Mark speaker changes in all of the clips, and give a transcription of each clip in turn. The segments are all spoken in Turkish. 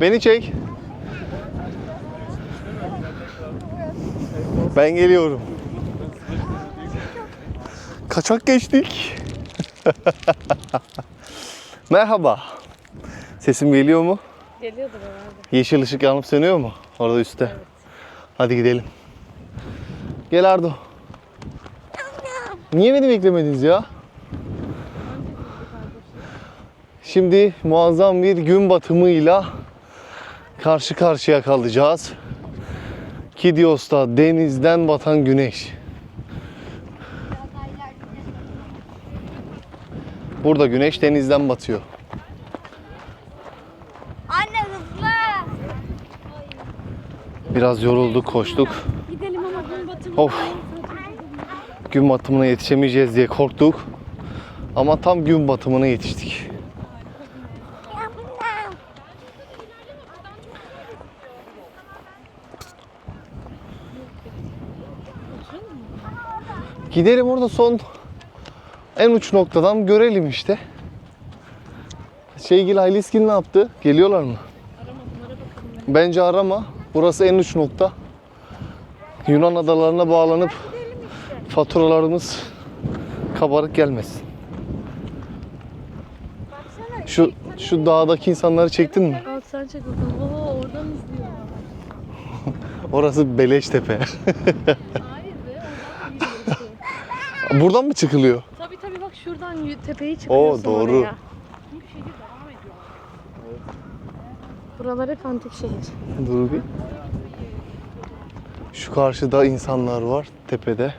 Speaker 1: Beni çek. Ben geliyorum. Kaçak geçtik. Merhaba. Sesim geliyor mu?
Speaker 2: Geliyordur herhalde.
Speaker 1: Yeşil ışık yanıp sönüyor mu? Orada üstte. Hadi gidelim. Gel Ardo. Niye beni beklemediniz ya? Şimdi muazzam bir gün batımıyla karşı karşıya kalacağız. Kidios'ta denizden batan güneş. Burada güneş denizden batıyor.
Speaker 3: Anne hızlı.
Speaker 1: Biraz yorulduk, koştuk.
Speaker 2: Gidelim ama gün batımı.
Speaker 1: Of. Gün batımına yetişemeyeceğiz diye korktuk. Ama tam gün batımına yetiştik. Gidelim orada son en uç noktadan görelim işte. Şeygil Hayliskil ne yaptı? Geliyorlar mı? Bence arama. Burası en uç nokta. Yunan adalarına bağlanıp faturalarımız kabarık gelmesin. Şu şu dağdaki insanları çektin mi?
Speaker 2: Al sen çek bakalım. Oo oradan izliyor.
Speaker 1: Orası Beleştepe.
Speaker 2: Hayır be oradan izliyor.
Speaker 1: Buradan mı çıkılıyor?
Speaker 2: tabii tabii bak şuradan tepeyi çıkıyorsun
Speaker 1: doğru.
Speaker 2: oraya. Buralar hep antik şehir.
Speaker 1: Dur bir. Şu karşıda insanlar var tepede.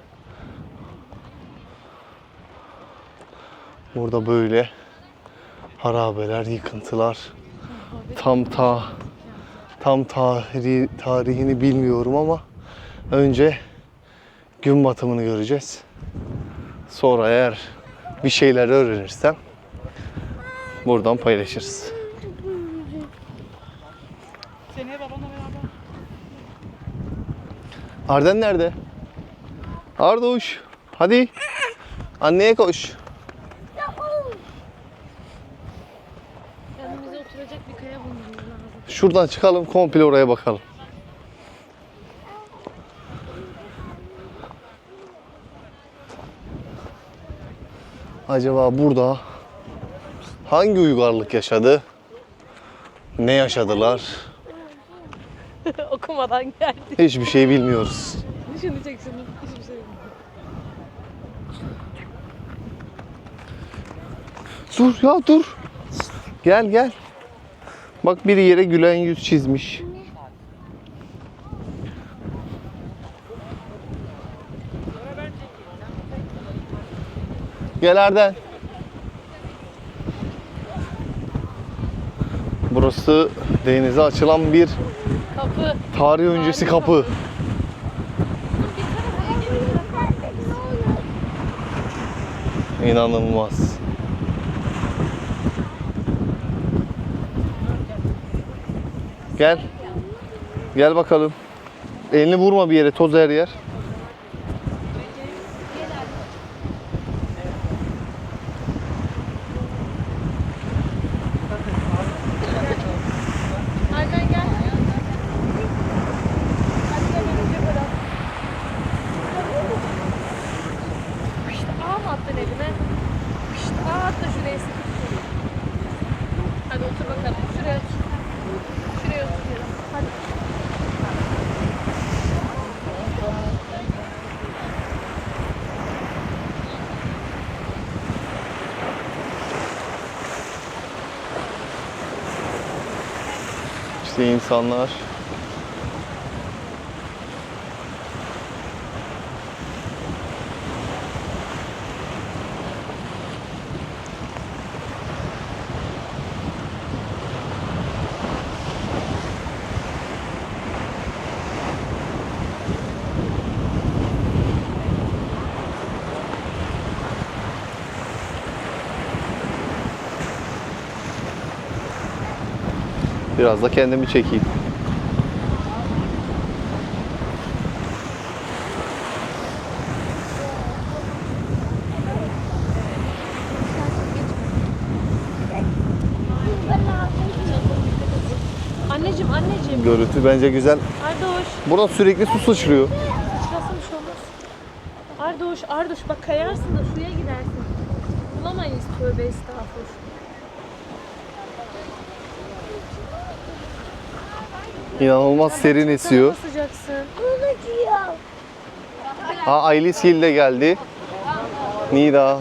Speaker 1: Burada böyle harabeler, yıkıntılar. Tam ta tam tarihi, tarihini bilmiyorum ama önce gün batımını göreceğiz. Sonra eğer bir şeyler öğrenirsem buradan paylaşırız. Arden nerede? Arduş. Hadi. Anneye koş.
Speaker 2: Kendimize oturacak bir kaya bulmamız lazım.
Speaker 1: Şuradan çıkalım komple oraya bakalım. Acaba burada hangi uygarlık yaşadı? Ne yaşadılar?
Speaker 2: Okumadan geldi.
Speaker 1: Hiçbir şey bilmiyoruz.
Speaker 2: Düşünecek şimdi. Hiçbir şey yok.
Speaker 1: Dur ya dur. Gel gel. Bak biri yere gülen yüz çizmiş. Gel Arden. Burası denize açılan bir
Speaker 2: Kapı.
Speaker 1: tarih öncesi kapı. İnanılmaz. Gel. Gel bakalım. Elini vurma bir yere, toz her yer.
Speaker 2: Bakalım. Şuraya. Şuraya otur. Hadi.
Speaker 1: İşte insanlar. Biraz da kendimi çekeyim.
Speaker 2: Anneciğim anneciğim.
Speaker 1: Görüntü bence güzel.
Speaker 2: Ardoş.
Speaker 1: Burada sürekli su sıçrıyor.
Speaker 2: Şurası bir şey olmaz. Ardoş, Ardoş bak kayarsın da suya gidersin. Bulamayız tövbe estağfurullah.
Speaker 1: İnanılmaz serin esiyor.
Speaker 2: Basacaksın.
Speaker 1: Ha Aylis Hill de geldi. Nida.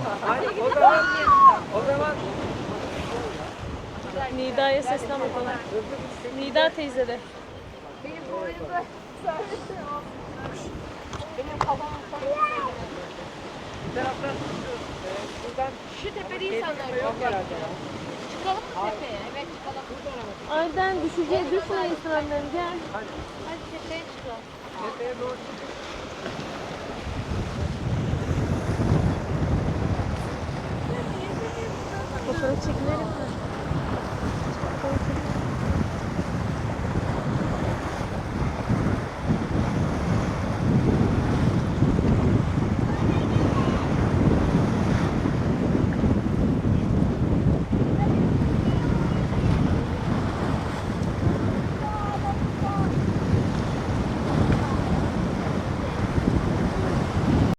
Speaker 2: Nida'ya seslen bakalım. Nida teyze de.
Speaker 3: Şu tepede insanlar çok var. Çıkalım mı tepeye? Evet çıkalım.
Speaker 2: Ayden düşeceği düşmeyesin annem gel.
Speaker 3: Hadi tepeye çıkalım.
Speaker 2: Fotoğraf çekinelim mi?